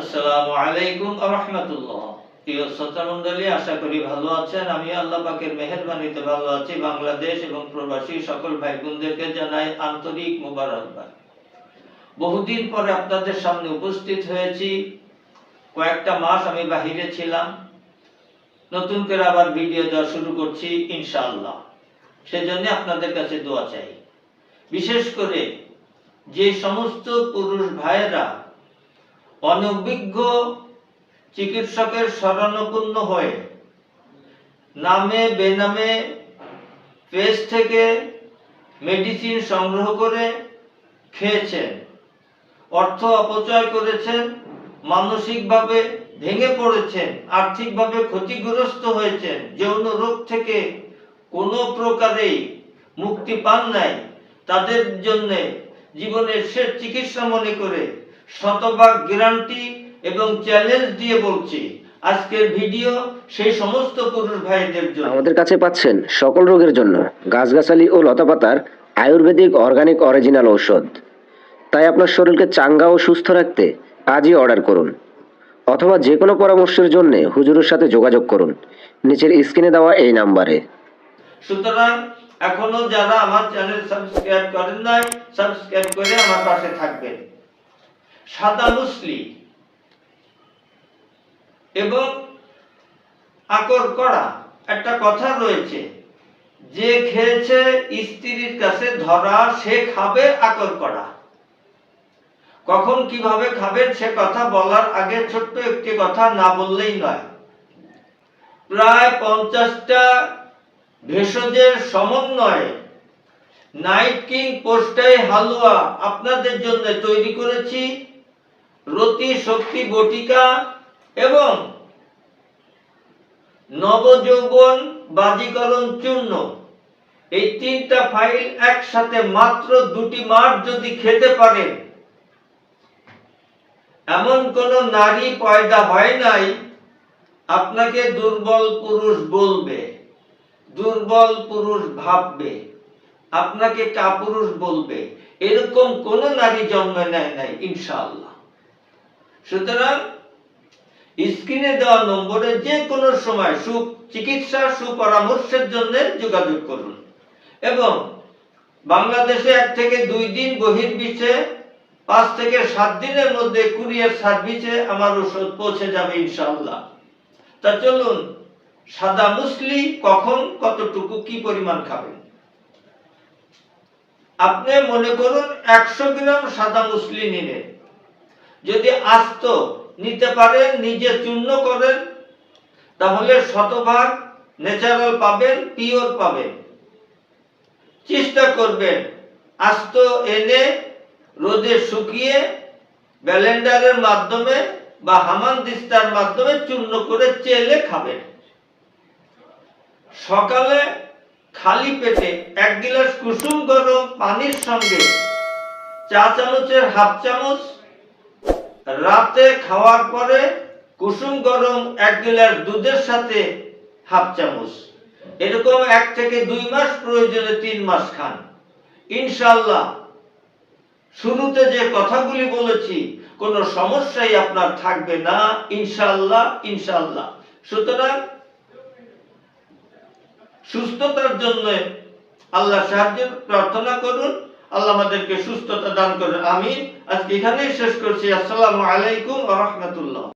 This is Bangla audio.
আসসালামু আলাইকুম রহমতুল্লাহ। প্রিয় শ্রোতা মণ্ডলী, আশা করি ভালো আছেন। আমি আল্লাহ পাকের মেহেরবানিতে ভালো আছি। বাংলাদেশ এবং প্রবাসী সকল ভাই বোনদেরকে জানাই আন্তরিক মোবারকবাদ। বহুদিন পরে আপনাদের সামনে উপস্থিত হয়েছি। কয়েকটা মাস আমি বাহিরে ছিলাম। নতুন করে আবার ভিডিও দেওয়া শুরু করছি, ইনশাআল্লাহ। সেজন্য আপনাদের কাছে দোয়া চাই। বিশেষ করে যে সমস্ত পুরুষ ভাইয়েরা অনভিজ্ঞ চিকিৎসকের শরণাপন্ন হয়ে নামে বেনামে পেজ থেকে মেডিসিন সংগ্রহ করে খেয়েছেন। অর্থ অপচয় করেছেন, মানসিকভাবে ভেঙে পড়েছেন, আর্থিকভাবে ক্ষতিগ্রস্ত হয়েছেন, যৌন রোগ থেকে কোনো প্রকারেই মুক্তি পান নাই। তাদের জন্য জীবনের শেষ চিকিৎসা মনে করে শতভাগ গ্যারান্টি এবং চ্যালেঞ্জ দিয়ে বলছি আজকের ভিডিও সেই সমস্ত পুরুষ ভাইদের জন্য। আমাদের কাছে পাচ্ছেন সকল রোগের জন্য গাছগাছালি ও লতাপাতার আয়ুর্বেদিক অর্গানিক অরিজিনাল ঔষধ। তাই আপনার শরীরকে চাঙ্গা ও সুস্থ রাখতে আজই অর্ডার করুন। অথবা যে কোনো পরামর্শের জন্য হুজুরের সাথে যোগাযোগ করুন। নিচের স্ক্রিনে দেওয়া এই নাম্বারে। সুতরাং এখনও যারা আমার চ্যানেল সাবস্ক্রাইব করেন নাই সাবস্ক্রাইব করে আমার পাশে থাকবেন। সাদা মুসলি এবং আকর করা। একটা কথা রয়েছে, যে খেয়েছে স্ত্রীর কাছে ধরা, সে খাবে আকর করা। কখন কীভাবে খাবেন সে কথা বলার আগে ছোট্ট একটি কথা না বললেই নয়। প্রায় পঞ্চাশটা ভেষজের সমন্বয়ে নাইট কিং পোস্টাই হালুয়া আপনাদের জন্য তৈরি করেছি। রতি শক্তি বটিকা এবং নবযৌবন বাজিকরণ চূর্ণ। এই তিনটা ফাইল একসাথে মাত্র দুটি মাস যদি খেতে পারেন, এমন কোন নারী পয়দা হয় নাই, আপনাকে দুর্বল পুরুষ বলবে, দুর্বল পুরুষ ভাববে, আপনাকে কাপুরুষ বলবে। এরকম কোন নারী জন্ম নেয় নাই, ইনশাআল্লাহ। সুতরাং স্ক্রিনে দেওয়া নম্বরে যে কোনো সময় সু চিকিৎসা, সুপরামর্শের জন্য যোগাযোগ করুন। এবং বাংলাদেশে এক থেকে দুই দিন বহির্বিশ্বে, পাঁচ থেকে সাত দিনের মধ্যে কুরিয়ার সার্ভিসে আমার ওষুধ পৌঁছে যাবে ইনশাআল্লাহ। তা চলুন, সাদা মুসলি কখন, কতটুকু, কি পরিমাণ খাবেন? আপনি মনে করুন একশো গ্রাম সাদা মুসলি নিলেন। যদি আস্ত নিতে পারেন, নিজে চূর্ণ করেন, তাহলে শতভাগ ন্যাচারাল পাবেন পিওর পাবেন। চেষ্টা করবেন আস্ত এনে রোদে শুকিয়ে ব্যালেন্ডারের মাধ্যমে বা হামান দিস্তার মাধ্যমে চূর্ণ করে চেলে খাবেন। সকালে খালি পেটে এক গিলাস কুসুম গরম পানির সঙ্গে চা চামচের হাফ চামচ রাতে খাওয়ার পরে কুসুম গরম এক গিলাস দুধের সাথে হাফ চামচ। এরকম এক থেকে দুই মাস প্রয়োজনে তিন মাস খান। ইনশাল্লাহ শুরুতে যে কথাগুলি বলেছি, কোনো সমস্যাই আপনার থাকবে না। ইনশাল্লাহ ইনশাল্লাহ সুতরাং সুস্থতার জন্য আল্লাহ সাহায্য প্রার্থনা করুন। আল্লাহ আমাদেরকে সুস্থতা দান করে আমি আজকে এখানেই শেষ করছি। আসসালামু আলাইকুম রাহমাতুল্লাহ।